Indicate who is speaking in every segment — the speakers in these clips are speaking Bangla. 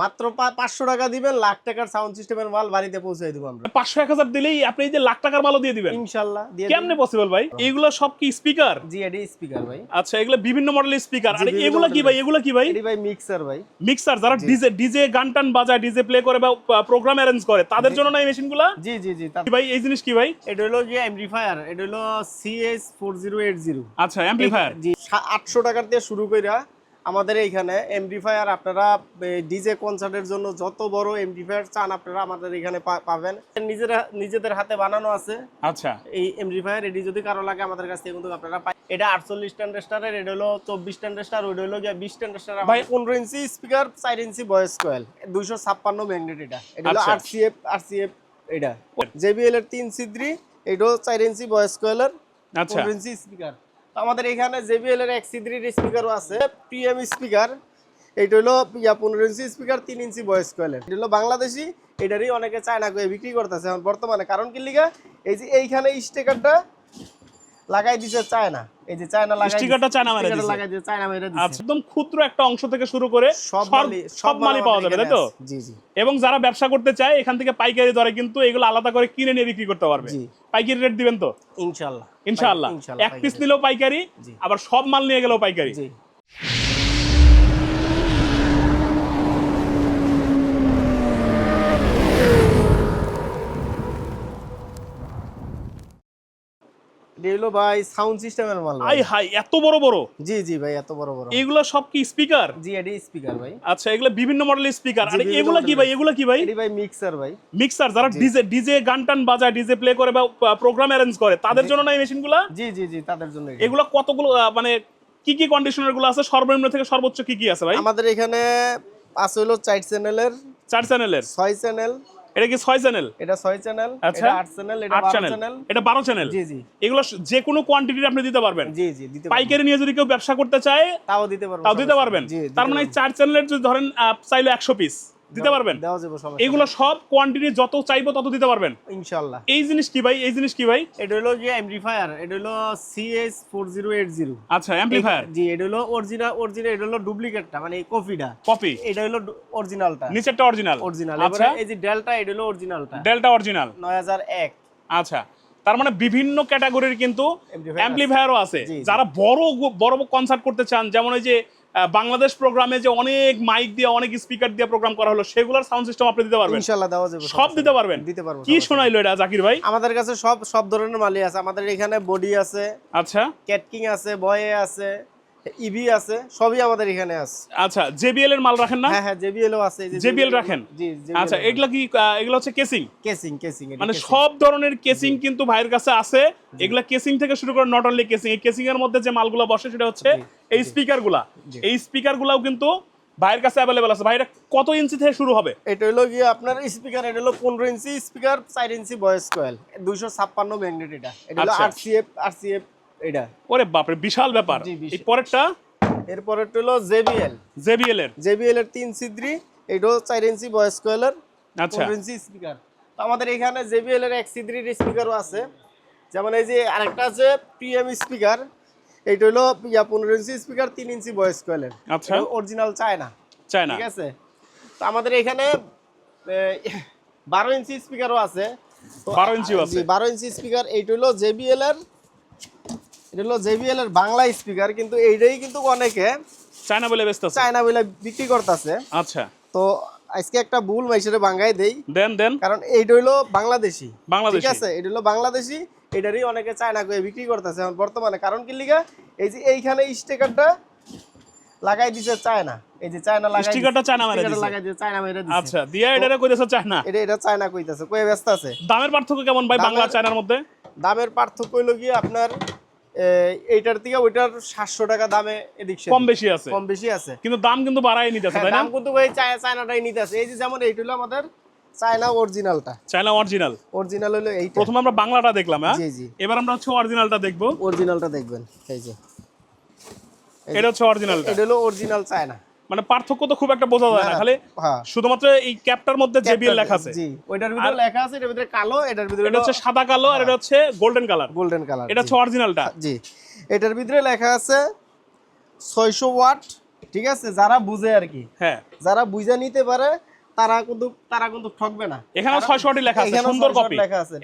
Speaker 1: মাত্র পাঁচশো টাকা দিবেন লাখ টাকার সাউন্ড সিস্টেমের মাল বাড়িতে পৌঁছে দিব আমরা।
Speaker 2: পাঁচশো এক হাজার দিলেই আপনি যে লাখ টাকার মালও দিয়ে দিবেন।
Speaker 1: ইনশাল্লাহ।
Speaker 2: কেমনে পসিবল ভাই? এগুলো সব কি স্পিকার
Speaker 1: জি এডি স্পিকার ভাই।
Speaker 2: আচ্ছা এগুলো বিভিন্ন মডেলের স্পিকার আর এগুলো কি ভাই? এগুলো কি ভাই?
Speaker 1: এডি ভাই মিক্সার ভাই।
Speaker 2: মিক্সার যারা ডিজে ডিজে গান টান বাজায় ডিজে প্লে করে বা প্রোগ্রাম অ্যারেঞ্জ করে তাদের জন্য না এই মেশিনগুলো?
Speaker 1: জি জি জি
Speaker 2: ভাই? এই জিনিস কি ভাই?
Speaker 1: এটা হলো যে এমপ্লিফায়ার এটা হলো CS four zero eight zero
Speaker 2: আচ্ছা অ্যাম্পলিফায়ার
Speaker 1: জি আটশো টাকার দিয়ে শুরু কইরা আমাদের এইখানে এমপ্লিফায়ার আপনারা ডিজে কনসার্টের জন্য যত বড় এমপ্লিফায়ার চান আপনারা আমাদের এখানে পাবেন। নিজেরা নিজেদের হাতে বানানো আছে।
Speaker 2: আচ্ছা।
Speaker 1: এই এমপ্লিফায়ার এটি যদি কারও লাগে আমাদের কাছ থেকে কিন্তু আপনারা পাই এটা আটচল্লিশ স্টারের এটা হলো চব্বিশ স্টার ওইটা হলো গিয়ে বিশ স্টার
Speaker 2: ভাই,
Speaker 1: পনেরো ইঞ্চি স্পিকার চার ইঞ্চি ভয়েস কয়েল দুইশো ছাপ্পান্ন ম্যাগনেট এটা। এটা হলো
Speaker 2: আচ্ছা।
Speaker 1: R C F R C F এটা। জেবিএল এর তিন সিদ্রি এটাও চার ইঞ্চি ভয়েস কয়েলের
Speaker 2: আচ্ছা।
Speaker 1: পনেরো ইঞ্চি স্পিকার আমাদের এখানে জেবিএল এর এক সিদ্রির স্পিকারও আছে পিএম স্পিকার এটা হলো ইয়া পনেরো ইঞ্চি স্পিকার তিন ইঞ্চি বয়স কয়েলের এটা হলো বাংলাদেশি, এটারই অনেকে চায়না করে বিক্রি করতেছে এখন বর্তমানে। কারণ কি লিগা? এই যে এইখানে স্টিকারটা লাগাই দিতে চায় না এই যে চায়না লাগাই
Speaker 2: স্টিকারটা চায়না মেরে দিছে।
Speaker 1: লাগাই দিতে চায়না মেরে দিছে।
Speaker 2: আচ্ছা একদম ক্ষুদ্র একটা অংশ থেকে শুরু করে
Speaker 1: সব
Speaker 2: সব পাওয়া যাবে তাই তো?
Speaker 1: জি জি।
Speaker 2: এবং যারা ব্যবসা করতে চায় এখান থেকে পাইকারি দরে কিন্তু এগুলো আলাদা করে কিনে নিয়ে বিক্রি করতে পারবে। পাইকারি রেট দিবেন তো?
Speaker 1: ইনশাআল্লাহ
Speaker 2: ইনশাআল্লাহ এক পিস নিলেও পাইকারি আবার সব মাল নিয়ে গেলেও পাইকারি।
Speaker 1: জি। এটা ভাই সাউন্ড সিস্টেমের মাল ভাই।
Speaker 2: আই হাই এত বড় বড়?
Speaker 1: জি জি ভাই এত বড় বড়।
Speaker 2: এগুলো সব কি স্পিকার
Speaker 1: জি এডি স্পিকার ভাই।
Speaker 2: আচ্ছা এগুলো বিভিন্ন মডেলের স্পিকার আর এগুলো কি ভাই এগুলো কি ভাই?
Speaker 1: এডি ভাই মিক্সার ভাই।
Speaker 2: মিক্সার যারা ডিজে ডিজে গান টান বাজায় ডিজে প্লে করে বা প্রোগ্রাম অ্যারেঞ্জ করে তাদের জন্য না এই মেশিনগুলো
Speaker 1: জি জি জি তাদের জন্য
Speaker 2: এগুলো। কতগুলো মানে কি কি কন্ডিশনারগুলো আছে? সর্বনিম্ন থেকে সর্বোচ্চ কি কি আছে ভাই?
Speaker 1: আমাদের এখানে আছে হলো চার চ্যানেলের
Speaker 2: চার চ্যানেলের
Speaker 1: ছয় চ্যানেল
Speaker 2: এটা কি ছয় চ্যানেল
Speaker 1: এটা ছয় চ্যানেল
Speaker 2: আচ্ছা।
Speaker 1: এটা আট চ্যানেল এটা
Speaker 2: আট
Speaker 1: বারো
Speaker 2: চ্যানেল
Speaker 1: চ্যানেল
Speaker 2: এটা বারো চ্যানেল
Speaker 1: জি জি।
Speaker 2: এগুলো যে কোনো কোয়ান্টিটির আপনি দিতে পারবেন।
Speaker 1: জি জি দিতে।
Speaker 2: পাইকারি নিয়ে যদি কেউ ব্যবসা করতে চায়
Speaker 1: তাও দিতে পারবেন
Speaker 2: তাও দিতে পারবেন। তার মানে চার চ্যানেলের যদি ধরেন চাইলে একশো পিস দিতে পারবেন? এগুলো সব কোয়ান্টিটি যত চাইব তত দিতে পারবেন।
Speaker 1: ইনশাআল্লাহ।
Speaker 2: এই জিনিস কি ভাই? এই জিনিস কি ভাই?
Speaker 1: এটা হলো যে এমপ্লিফায়ার এটা হলো CS four zero eight zero
Speaker 2: আচ্ছা অ্যাম্পলিফায়ার
Speaker 1: জি এটা হলো অরিজিনাল অরিজিনাল এটা হলো ডুপ্লিকেটটা মানে এই কপিটা।
Speaker 2: কপি
Speaker 1: এটা হলো অরিজিনালটা
Speaker 2: নিচেরটা অরিজিনাল
Speaker 1: অরিজিনাল
Speaker 2: আচ্ছা।
Speaker 1: এই যে ডেল্টা এটা হলো অরিজিনালটা
Speaker 2: ডেল্টা অরিজিনাল
Speaker 1: নয় হাজার এক।
Speaker 2: আচ্ছা। তার মানে বিভিন্ন ক্যাটাগরির কিন্তু অ্যাম্পলিফায়ারও আছে। যারা বড় বড় কনসার্ট করতে চান যেমন ওই যে বাংলাদেশ প্রোগ্রামে যে অনেক মাইক দিয়ে অনেক স্পিকার দিয়ে প্রোগ্রাম করা হলো সেগুলোর সাউন্ড সিস্টেম আপনি দিতে পারবেন?
Speaker 1: ইনশাআল্লাহ দেওয়া যাবে
Speaker 2: সব দিতে পারবেন?
Speaker 1: দিতে পারব
Speaker 2: কি। শোনাইলো এটা জাকির ভাই?
Speaker 1: আমাদের কাছে সব সব ধরনের মালই আছে। আমাদের এখানে বডি আছে
Speaker 2: আচ্ছা।
Speaker 1: ক্যাটকিং আছে বয়ে আছে। ইভি আছে সবই আমাদের এখানে আছে।
Speaker 2: আচ্ছা জেবিএল এর মাল রাখেন না?
Speaker 1: হ্যাঁ হ্যাঁ জেবিএল ও আছে
Speaker 2: JBL রাখেন?
Speaker 1: জি
Speaker 2: আচ্ছা এগুলা কি এগুলো হচ্ছে কেসিং
Speaker 1: কেসিং কেসিং
Speaker 2: মানে সব ধরনের কেসিং কিন্তু ভাইয়ের কাছে আছে। এগুলা কেসিং থেকে শুরু করে নট অনলি কেসিং এই কেসিং এর মধ্যে যে মালগুলো বসে সেটা হচ্ছে এই
Speaker 1: স্পিকারগুলা
Speaker 2: এই স্পিকার গুলাও কিন্তু ভাইয়ের কাছে অ্যাভেলেবেল আছে। ভাইরা কত ইঞ্চি থেকে শুরু হবে?
Speaker 1: এটা হলো গিয়ে আপনার স্পিকার এটা হলো পনেরো ইঞ্চি স্পিকার চার ইঞ্চি ভয়েস কয়েল দুইশো ছাপ্পান্ন ম্যাগনেট এটা। এটা হলো
Speaker 2: আচ্ছা।
Speaker 1: আর সিএফ আর সিএফ এটা।
Speaker 2: ওরে বাপরে বিশাল ব্যাপার। এই পরেরটা?
Speaker 1: এরপর এটা হলো জেবিএল।
Speaker 2: জেবিএল এর
Speaker 1: জেবিএল এর তিন সিদ্রি এটাও চার ইঞ্চি ভয়েস কয়েলের
Speaker 2: আচ্ছা।
Speaker 1: পনেরো ইঞ্চি স্পিকার তো আমাদের এখানে জেবিএল এর এক সিদ্রির স্পিকারও আছে। যেমন এই যে আরেকটা আছে পিএম স্পিকার এইটা হলো ইয়া পনেরো ইঞ্চি স্পিকার তিন ইঞ্চি ভয়েস কয়েলের
Speaker 2: আচ্ছা।
Speaker 1: অরিজিনাল চায়না
Speaker 2: চায় না
Speaker 1: ঠিক আছে? তো আমাদের এখানে বারো ইঞ্চি স্পিকারও আছে। তো
Speaker 2: 12 ইঞ্চিও আছে।
Speaker 1: জি, বারো ইঞ্চি স্পিকার এইটা হলো জেবিএল এর এটা হলো জেবিএল এর বাংলা স্পিকার কিন্তু এইটাই কিন্তু অনেকে
Speaker 2: চায়না বলে ব্যস্ত
Speaker 1: চায়না বলে বিক্রি করতেছে।
Speaker 2: আচ্ছা।
Speaker 1: তো আজকে একটা ভুল মাইসেরে বাঙ্গাই দেই।
Speaker 2: দেন দেন।
Speaker 1: কারণ এইটা হলো বাংলাদেশি।
Speaker 2: বাংলাদেশি।
Speaker 1: ঠিক আছে? এটা হলো বাংলাদেশি। এটারই অনেকে চায়না করে বিক্রি করতেছে এখন বর্তমানে। কারণ কি লিগা? এই যে এইখানে স্টিকারটা লাগাই দিছে চায়না। এই যে চায়না লাগাই
Speaker 2: স্টিকারটা চায়না মেরে দিছে।
Speaker 1: লাগাই দিছে চায়না মেরে দিছে।
Speaker 2: আচ্ছা দিয়া এটারে কইতেছে চায়না।
Speaker 1: এটা এটা চায়না কইতাছে। কই ব্যস্ত আছে।
Speaker 2: দামের পার্থক্য কেমন ভাই বাংলা চায়নার মধ্যে?
Speaker 1: দামের পার্থক্য হইল গিয়ে আপনার এইটার থেকে ওইটার সাতশো টাকা দামে এদিক
Speaker 2: কম বেশি আছে।
Speaker 1: কম বেশি আছে।
Speaker 2: কিন্তু দাম কিন্তু বাড়াই নিতেছে
Speaker 1: হ্যাঁ,
Speaker 2: তাই না?
Speaker 1: দাম কিন্তু ওই চায়নাটাই নিতে আছে। এই যে যেমন এইটা হলো আমাদের চায়না অরিজিনালটা।
Speaker 2: China original.
Speaker 1: অরিজিনাল হলো এইটা।
Speaker 2: প্রথমে আমরা বাংলাটা দেখলাম হ্যাঁ?
Speaker 1: জি জি।
Speaker 2: এবার আমরা হচ্ছে অরিজিনালটা দেখব।
Speaker 1: অরিজিনালটা দেখবেন এই যে,
Speaker 2: এটা হচ্ছে অরিজিনালটা।
Speaker 1: এটা হলো অরিজিনাল চায়না।
Speaker 2: মানে পার্থক্য তো খুব একটা বোঝা যায় না। খালি
Speaker 1: হ্যাঁ।
Speaker 2: শুধুমাত্র এই ক্যাপটার মধ্যে জেবিএল লেখা আছে।
Speaker 1: জি। ওইটার ভিতরে লেখা আছে এটার ভিতরে কালো এটার ভিতরে
Speaker 2: এটা হচ্ছে সাদা কালো আর এটা হচ্ছে গোল্ডেন কালার
Speaker 1: গোল্ডেন কালার
Speaker 2: এটা হচ্ছে অরিজিনালটা
Speaker 1: জি। এটার ভিতরে লেখা আছে ছয়শো ওয়াট ঠিক আছে? যারা বুঝে আর কি।
Speaker 2: হ্যাঁ।
Speaker 1: যারা বুঝে নিতে পারে তারা কিন্তু তারা কিন্তু ঠকবে না।
Speaker 2: এখানেও ছয়শটি লেখা আছে সুন্দর কপি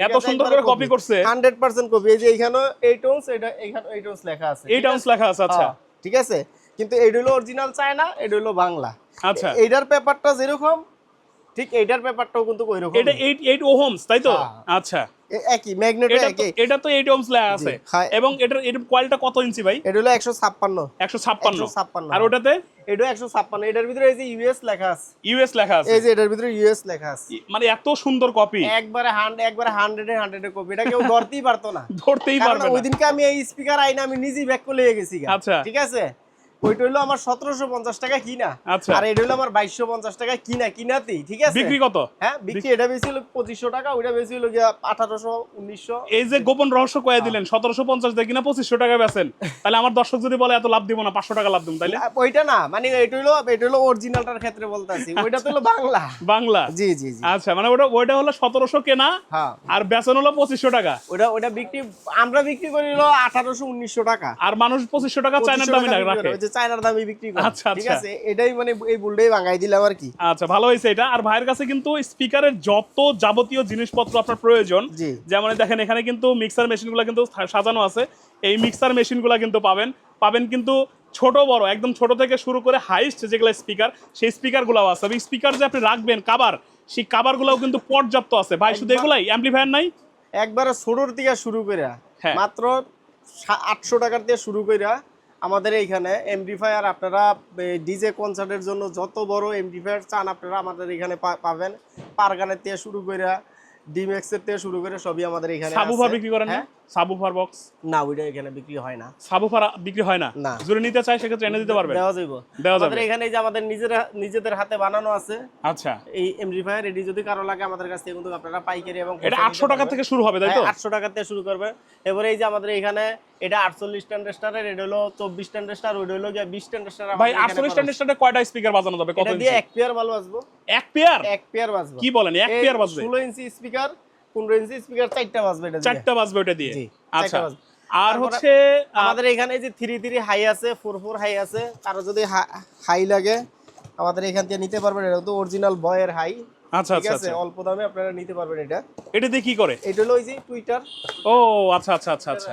Speaker 2: এত সুন্দর করে কপি করছে।
Speaker 1: হান্ড্রেড পার্সেন্ট কপি এই যে এখানে এইট ওন্স এটা এখানে এইট ওন্স লেখা আছে
Speaker 2: এইট আউন্স লেখা আছে আচ্ছা।
Speaker 1: হ্যাঁ, ঠিক আছে? কিন্তু হলো অরিজিনাল চায়না এটা হলো বাংলা।
Speaker 2: আচ্ছা।
Speaker 1: এইটার পেপারটা যেরকম ঠিক এইটার পেপারটাও কিন্তু ওই রকম
Speaker 2: এটা এইট এইট ওহমস তাই তো?
Speaker 1: হ্যাঁ।
Speaker 2: আচ্ছা।
Speaker 1: একই ম্যাগনেট একই।
Speaker 2: এটা তো এইট ওহমস লেখা আছে।
Speaker 1: হ্যাঁ।
Speaker 2: এবং এটার এটার কোয়ালিটা কত ইঞ্চি ভাই?
Speaker 1: এটা হলো একশো ছাপ্পান্ন।
Speaker 2: একশো ছাপ্পান্ন।
Speaker 1: 156
Speaker 2: আর ওটাতে?
Speaker 1: এটা একশো ছাপ্পান্ন। এটার ভিতরে এই যে ইউএস লেখা আছে।
Speaker 2: ইউএস লেখা আছে।
Speaker 1: এই যে এটার ভিতরে ইউএস লেখা আছে।
Speaker 2: মানে এত সুন্দর কপি
Speaker 1: একবারে হান্ড্রেড একবারে হান্ড্রেডে হান্ড্রেডে কপি এটা কেউ ধরতেই পারতো না।
Speaker 2: ধরতেই পারবে না।
Speaker 1: ওই দিনকে আমি এই স্পিকার আইনা আমি নিজেই ব্যাক করে লিয়ে গেছি
Speaker 2: আচ্ছা।
Speaker 1: ঠিক আছে? ওইটা হলো আমার সতেরোশো পঞ্চাশ টাকা কিনা।
Speaker 2: আচ্ছা।
Speaker 1: আর এটা হলো আমার বাইশশো পঞ্চাশ টাকা কিনা কিনাতেই ঠিক আছে?
Speaker 2: বিক্রি কত?
Speaker 1: হ্যাঁ বিক্রি এটা বেশি হলো পঁচিশশো টাকা ওইটা বেশি হলো গিয়া আঠারোশো উনিশশো।
Speaker 2: এই যে গোপন রহস্য কয়ে দিলেন সতেরোশো পঞ্চাশ দিয়ে কিনা পঁচিশশো টাকা বেচেন তাহলে আমার দর্শক যদি বলে এত লাভ দিব না পাঁচশো টাকা লাভ দিব তাইলে?
Speaker 1: ওইটা না মানে এটা হলো এটা হলো অরিজিনালটার ক্ষেত্রে বলতে আছি ওইটা তো হলো বাংলা।
Speaker 2: বাংলা?
Speaker 1: জি জি জি।
Speaker 2: আচ্ছা মানে ওটা ওইটা হলো সতেরোশো কেনা
Speaker 1: হ্যাঁ।
Speaker 2: আর বেচন হলো পঁচিশশো টাকা।
Speaker 1: ওটা ওটা বিক্রি আমরা বিক্রি করি হলো আঠারোশো উনিশশো টাকা।
Speaker 2: আর মানুষ পঁচিশশো টাকা
Speaker 1: 2500
Speaker 2: দামে রাখে।
Speaker 1: চায়নার দামে বিক্রি করে
Speaker 2: আচ্ছা,
Speaker 1: ঠিক
Speaker 2: আচ্ছা।
Speaker 1: আছে? এটাই মানে এই বুলটাই ভাঙাই দিলাম আর কি।
Speaker 2: আচ্ছা ভালো হয়েছে এটা। আর ভাইয়ের কাছে কিন্তু স্পিকারের যত যাবতীয় জিনিসপত্র আপনার প্রয়োজন যেমন দেখেন এখানে কিন্তু মিক্সার মেশিনগুলো কিন্তু সাজানো আছে। এই মিক্সার মেশিনগুলো কিন্তু পাবেন। পাবেন কিন্তু ছোট বড় একদম ছোট থেকে শুরু করে হাইস্ট যেগুলো স্পিকার সেই স্পিকারগুলোও আছে। এবং স্পিকার যে আপনি রাখবেন কাবার সেই কাবারগুলোও কিন্তু পর্যাপ্ত আছে। ভাই শুধু এগুলাই? অ্যাম্পলিফায়ার নাই?
Speaker 1: একবারে ছোটোর থেকে শুরু করে
Speaker 2: হ্যাঁ।
Speaker 1: মাত্র আটশো টাকার দিয়ে শুরু করে আমাদের এইখানে এমডিফায়ার আপনারা ডিজে কনসার্টের জন্য যত বড় এমডিফায়ার চান আপনারা আমাদের এখানে পাবেন পারগানের থেকে শুরু করে ডিমেক্সের থেকে শুরু করে সবই আমাদের এখানে
Speaker 2: সাবুফার। বিক্রি করেন
Speaker 1: হ্যাঁ?
Speaker 2: সাবুফার বক্স
Speaker 1: না ওইটা এখানে বিক্রি হয় না।
Speaker 2: সাবুফার বিক্রি হয় না?
Speaker 1: না।
Speaker 2: যদি নিতে চাই সেক্ষেত্রে এনে দিতে পারবেন?
Speaker 1: দেওয়া যাইব।
Speaker 2: দেওয়া যাবে।
Speaker 1: এখানে যে আমাদের নিজের নিজেদের হাতে বানানো আছে
Speaker 2: আচ্ছা।
Speaker 1: এই এমডিফায়ার এটি যদি কারও লাগে আমাদের কাছ থেকে কিন্তু আপনারা পাইকারি এবং
Speaker 2: এটা আটশো টাকা থেকে শুরু হবে তাই তো?
Speaker 1: আটশো টাকা থেকে শুরু করবে। এবারে এই যে আমাদের এখানে এটা আটচল্লিশ স্ট্যান্ডার্ডের এটা হলো চব্বিশ স্ট্যান্ডার্ড ওইটা হলো গিয়ে বিশ স্ট্যান্ডার্ড
Speaker 2: ভাই আটচল্লিশ স্ট্যান্ডার্ডে কয়টা স্পিকার বাজানো যাবে? কত
Speaker 1: এটা দিয়ে এক পেয়ার ভালো বাজবো
Speaker 2: এক পেয়ার
Speaker 1: এক পেয়ার বাজবো।
Speaker 2: কি বলেন? এক পেয়ার বাজবে?
Speaker 1: ষোলো ইঞ্চি স্পিকার পনেরো ইঞ্চি স্পিকার চারটা বাজবে এটা
Speaker 2: চারটা বাজবে ওটা দিয়ে? আচ্ছা। আর হচ্ছে
Speaker 1: আমাদের এখানে যে থ্রি থ্রি হাই আছে ফোর ফোর হাই আছে কারও যদি হাই লাগে আমাদের এখান থেকে নিতে পারবেন এটা তো অরিজিনাল বয়ের হাই
Speaker 2: আচ্ছা আচ্ছা
Speaker 1: আছে
Speaker 2: আচ্ছা।
Speaker 1: অল্প দামে আপনারা নিতে পারবেন এটা।
Speaker 2: এটা দিয়ে কি করে?
Speaker 1: এটা হলো ওই যে টুইটার
Speaker 2: ও আচ্ছা আচ্ছা আচ্ছা আচ্ছা।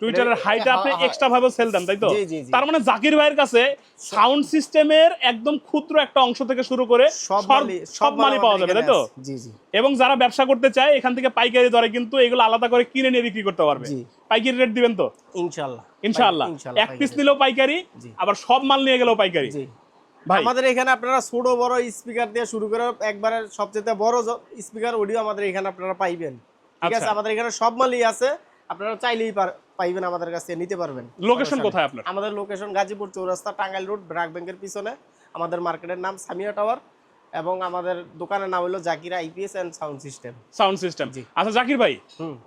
Speaker 2: টুইটারের হাইটা আপনি। এক্সট্রা ভাবে সেল দেন তাই তো। তার মানে জাকির ভাইয়ের কাছে সাউন্ড সিস্টেমের একদম ক্ষুদ্র একটা অংশ থেকে শুরু করে
Speaker 1: সব মালই
Speaker 2: পাওয়া যাবে তাই তো? এবং যারা ব্যবসা করতে চায় এখান থেকে পাইকারি দরে কিন্তু এগুলো আলাদা করে কিনে নিয়ে বিক্রি করতে পারবে। পাইকারি রেট দিবেন তো? ইনশাআল্লাহ
Speaker 1: ইনশাল্লাহ,
Speaker 2: এক পিস নিলেও পাইকারি আবার সব মাল নিয়ে গেলেও পাইকারি।
Speaker 1: আমাদের এখানে আপনারা ছোট বড় স্পিকার দিয়ে শুরু করে একবারে সবচেয়ে বড় স্পিকার অডিও আমাদের এখানে আপনারা পাইবেন। ঠিক আছে?
Speaker 2: আচ্ছা।
Speaker 1: আমাদের এখানে সব মালই আছে। আপনারা চাইলেই পাইবেন আমাদের কাছে নিতে পারবেন।
Speaker 2: লোকেশন কোথায় আপনার?
Speaker 1: আমাদের লোকেশন গাজীপুর চৌরাস্তা টাঙ্গাইল রোড ব্রাক ব্যাংকের পিছনে। আমাদের মার্কেটের নাম সামিয়া টাওয়ার এবং আমাদের দোকানের নাম হলো Zakira IPS and sound system
Speaker 2: sound system. আচ্ছা জাকির ভাই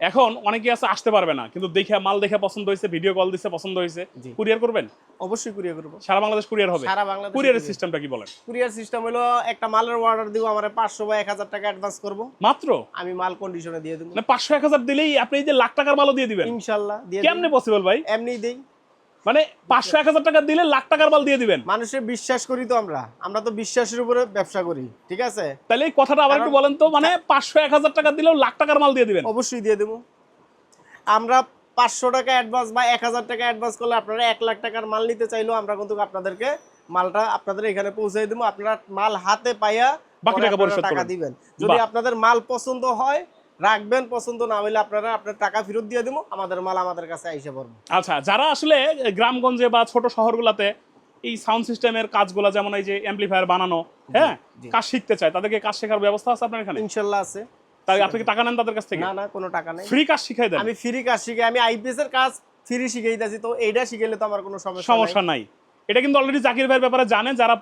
Speaker 2: এখন অনেকে আছে আসতে পারবে না কিন্তু দেখে মাল দেখে পছন্দ হয়েছে ভিডিও কল দিছে পছন্দ হয়েছে কুরিয়ার করবেন?
Speaker 1: অবশ্যই কুরিয়ার করব।
Speaker 2: সারা বাংলাদেশ কুরিয়ার হবে।
Speaker 1: সারা বাংলাদেশে
Speaker 2: কুরিয়ারের সিস্টেমটা কি বলেন?
Speaker 1: কুরিয়ার সিস্টেম হলো একটা মালের অর্ডার দিব আমার পাঁচশো বা এক হাজার টাকা অ্যাডভান্স করব।
Speaker 2: মাত্র?
Speaker 1: আমি মাল কন্ডিশনে দিয়ে দেবো।
Speaker 2: মানে পাঁচশো এক হাজার দিলেই আপনি এই যে লাখ টাকার মালও দিয়ে দিবেন।
Speaker 1: ইনশাল্লাহ দিয়ে দেব।
Speaker 2: কেমনে পসিবল ভাই?
Speaker 1: এমনি দেই।
Speaker 2: মানে পাঁচশো এক হাজার টাকা দিলে লাখ টাকার মাল দিয়ে দিবেন।
Speaker 1: মানুষের বিশ্বাস করি তো আমরা। আমরা তো বিশ্বাসের উপরে ব্যবসা করি ঠিক আছে?
Speaker 2: তাহলে এই কথাটা আবার একটু বলেন তো মানে পাঁচশো এক হাজার টাকা দিলেও লাখ টাকার মাল দিয়ে দিবেন।
Speaker 1: অবশ্যই দিয়ে দেবো। আমরা পাঁচশো টাকা অ্যাডভান্স বা এক হাজার টাকা অ্যাডভান্স করলে আপনারা এক লাখ টাকার মাল নিতে চাইলেও আমরা কিন্তু আপনাদেরকে মালটা আপনাদের এখানে পৌঁছে দেবো। আপনারা মাল হাতে পাইয়া
Speaker 2: বাকি টাকা পরিশোধ
Speaker 1: টাকা দিবেন। যদি আপনাদের মাল পছন্দ হয় রাখবেন পছন্দ না হইলে আপনারা আপনার টাকা ফেরত দিয়ে দেবো আমাদের মাল আমাদের কাছে আইসে পড়বে।
Speaker 2: আচ্ছা যারা আসলে গ্রামগঞ্জে বা ছোট শহরগুলোতে এই সাউন্ড সিস্টেমের কাজগুলো যেমন এই যে অ্যাম্পলিফায়ার বানানো হ্যাঁ কাজ শিখতে চায় তাদেরকে কাজ শেখার ব্যবস্থা আছে আপনার এখানে?
Speaker 1: ইনশাল্লাহ আছে।
Speaker 2: তাই আপনি কি টাকা নেন তাদের কাছ থেকে?
Speaker 1: না না কোনো টাকা নেই।
Speaker 2: ফ্রি কাজ শিখাই দেন?
Speaker 1: আমি ফ্রি কাজ শিখাই আমি আইপিএস এর কাজ ফ্রি শিখাইতেছি তো এইটা শিখাইলে তো আমার কোনো সমস্যা নাই।
Speaker 2: সমস্যা নাই। এটা কিন্তু অলরেডি জাকির ভাইয়ের ব্যাপারে জানেন যারা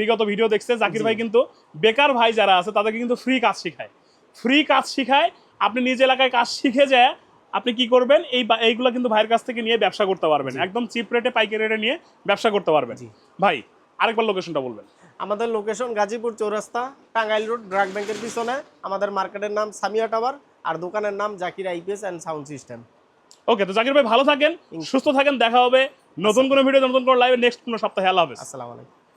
Speaker 2: বিগত ভিডিও দেখছে জাকির ভাই কিন্তু বেকার ভাই যারা আছে তাদেরকে কিন্তু ফ্রি কাজ শিখায়। ফ্রি কাজ শিখায় আপনি নিজ এলাকায় কাজ শিখে যায় আপনি কি করবেন? এই এইগুলো কিন্তু ভাইয়ের কাছ থেকে নিয়ে ব্যবসা করতে পারবেন। একদম চিপ রেটে পাইকারি রেটে নিয়ে ব্যবসা করতে পারবেন।
Speaker 1: জি।
Speaker 2: ভাই আরেকবার লোকেশনটা বলবেন।
Speaker 1: আমাদের লোকেশন গাজীপুর চৌরাস্তা টাঙ্গাইল রোড ব্রাক ব্যাংকের পিছনে। আমাদের মার্কেটের নাম সামিয়া টাওয়ার আর দোকানের নাম Zakir IPS and sound system
Speaker 2: okay তো জাকির ভাই ভালো থাকেন সুস্থ থাকেন দেখা হবে। নতুন কোনো ভিডিও নতুন কোনো লাইভে নেক্সট কোনো সপ্তাহে। আল্লাহ হাফেজ।
Speaker 1: আসসালামু আলাইকুম।